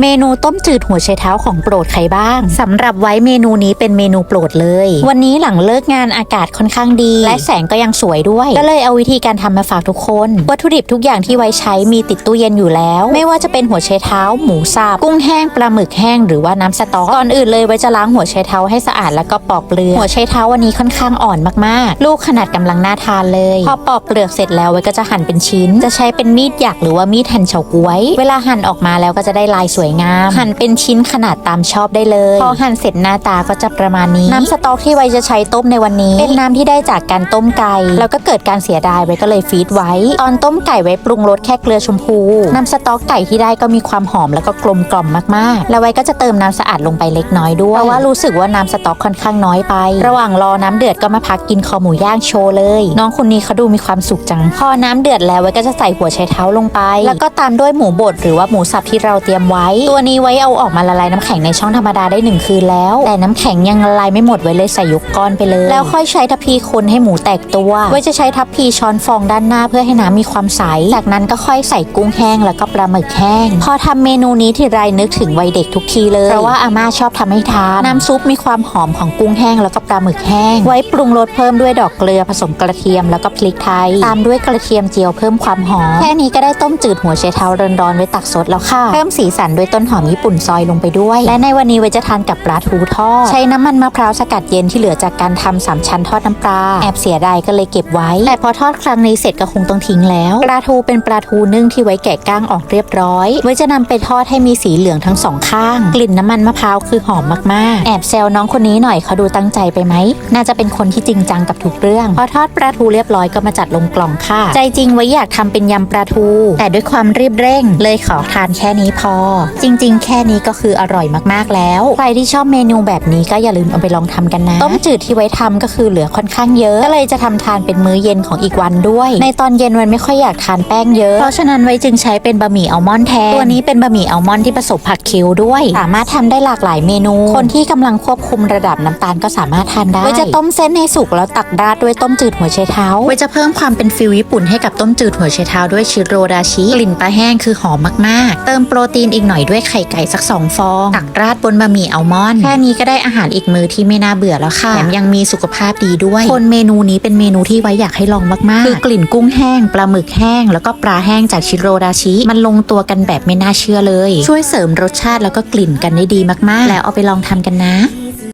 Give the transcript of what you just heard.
เมนูต้มจืดหัวไชเท้าของโปรดใครบ้างสำหรับไว้เมนูนี้เป็นเมนูโปรดเลย วันนี้หลังเลิกงานอากาศค่อนข้างดี และแสงก็ยังสวยด้วย ก็เลยเอาวิธีการทำมาฝากทุกคน วัตถุดิบทุกอย่างที่ไว้ใช้มีติดตู้เย็นอยู่แล้ว ไม่ว่าจะเป็นหัวไชเท้า หมูสับกุ้งแห้งปลาหมึกแห้งหรือว่าน้ำสต๊อกก่อนอื่นเลยไว้จะล้างหัวไชเท้าให้สะอาดแล้วก็ปอกเปลือกหัวไชเท้าวันนี้ค่อนข้างอ่อนมากๆ ลูกขนาดกำลังน่าทานเลย พอปอกเปลือกเสร็จแล้วไว้ก็จะหั่นเป็นชิ้น จะใช้เป็นมีดหยักหรือว่ามีดหั่นเฉาก๊วย เวลาหั่นออกมาแล้วก็จะได้ลายสวยงาม หั่นเป็นชิ้นขนาดตามชอบได้เลย พอหั่นเสร็จหน้าตาก็จะประมาณนี้ น้ำสต๊อกที่ไว้จะใช้ต้มในวันนี้ เป็นน้ำที่ได้จากการต้มไก่ แล้วก็เกิดการเสียดายไว้ก็เลยฟีดไว้ ตอนต้มไก่ไว้ปรุงรสแค่เกลือชมพู น้ำสต๊อกไก่ที่ได้ก็มีความหอมแล้วก็กลมกล่อมมากๆ แล้วไว้ก็จะเติมน้ำสะอาดลงไปเล็กน้อยด้วยเพราะว่ารู้สึกว่าน้ำสต๊อกค่อนข้างน้อยไป ระหว่างรอน้ำเดือดก็มาพักกินคอหมูย่างโชว์เลย น้องคนนี้เขาดูมีความสุขจัง พอน้ำเดือดแล้วไว้ก็จะใส่หัวไชเท้าลงไป แล้วก็ตามด้วยหมูบดหรือว่าหมูสับที่เราเตรียมไว้ตัวนี้ไว้เอาออกมาละลายน้ำแข็งในช่องธรรมดาได้หนึ่งคืนแล้ว แต่น้ำแข็งยังละลายไม่หมดไว้เลยใส่ยกก้อนไปเลย แล้วค่อยใช้ทัพพีคนให้หมูแตกตัว ไว้จะใช้ทัพพีช้อนฟองด้านหน้าเพื่อให้น้ำมีความใส จากนั้นก็ค่อยใส่กุ้งแห้งแล้วก็ปลาหมึกแห้ง พอทำเมนูนี้ทีไรนึกถึงวัยเด็กทุกทีเลย เพราะว่าอาม่าชอบทำให้ทาน น้ำซุปมีความหอมของกุ้งแห้งแล้วก็ปลาหมึกแห้ง ไว้ปรุงรสเพิ่มด้วยดอกเกลือผสมกระเทียมแล้วก็พริกไทย ตามด้วยกระเทียมเจียวเพิ่มความหอม แค่นี้ก็ได้ต้มจืดหัวไชเท้าร้อนๆไว้ตักสดแล้วค่ะ เพิ่มสีสันด้วยต้นหอมญี่ปุ่นซอยลงไปด้วย และในวันนี้ไว้จะทานกับปลาทูทอด ใช้น้ำมันมะพร้าวสกัดเย็นที่เหลือจากการทำสามชั้นทอดน้ำปลา แอบเสียดายก็เลยเก็บไว้ แต่พอทอดครั้งนี้เสร็จก็คงต้องทิ้งแล้วปลาทูเป็นปลาทูนึ่งที่ไว้แกะก้างออกเรียบร้อย ไว้จะนำไปทอดให้มีสีเหลืองทั้งสองข้าง กลิ่นน้ำมันมะพร้าวคือหอมมากๆ แอบแซวน้องคนนี้หน่อยเขาดูตั้งใจไปไหม น่าจะเป็นคนที่จริงจังกับทุกเรื่อง พอทอดปลาทูเรียบร้อยก็มาจัดลงกล่องค่ะ ใจจริงไว้อยากทำเป็นยำปลาทู แต่ด้วยความรีบเร่ง เลยขอทานแค่นี้พอจริง ๆ แค่นี้ก็คืออร่อยมากๆแล้ว ใครที่ชอบเมนูแบบนี้ก็อย่าลืมเอาไปลองทำกันนะ ต้มจืดที่ไว้ทำก็คือเหลือค่อนข้างเยอะก็เลยจะทำทานเป็นมื้อเย็นของอีกวันด้วย ในตอนเย็นวันไม่ค่อยอยากทานแป้งเยอะ เพราะฉะนั้นไว้จึงใช้เป็นบะหมี่อัลมอนด์แทน ตัวนี้เป็นบะหมี่อัลมอนด์ที่ผสมผักเคียวด้วย สามารถทำได้หลากหลายเมนู คนที่กำลังควบคุมระดับน้ำตาลก็สามารถทานได้ไว้จะต้มเส้นให้สุกแล้วตักราดด้วยต้มจืดหัวไชเท้าไว้จะเพิ่มความเป็นฟิลญี่ปุ่นให้กับต้มจืดหัวไชเท้าด้วยชิโรดาชิกลิ่นปลาแห้งคือหอมมากๆ เติมโปรตีนอีกหน่อยด้วยไข่ไก่สักสองฟองตักราดบนบะหมี่อัลมอนด์แค่นี้ก็ได้อาหารอีกมื้อที่ไม่น่าเบื่อแล้วค่ะแถมยังมีสุขภาพดีด้วย คนเมนูนี้เป็นเมนูที่ไว้อยากให้ลองมากๆคือกลิ่นกุ้งแห้งปลาหมึกแห้ง แล้วก็ปลาแห้งจากชิโรดาชิ มันลงตัวกันแบบไม่น่าเชื่อเลย ช่วยเสริมรสชาติแล้วก็กลิ่นกันได้ดีมากๆ แล้วเอาไปลองทำกันนะ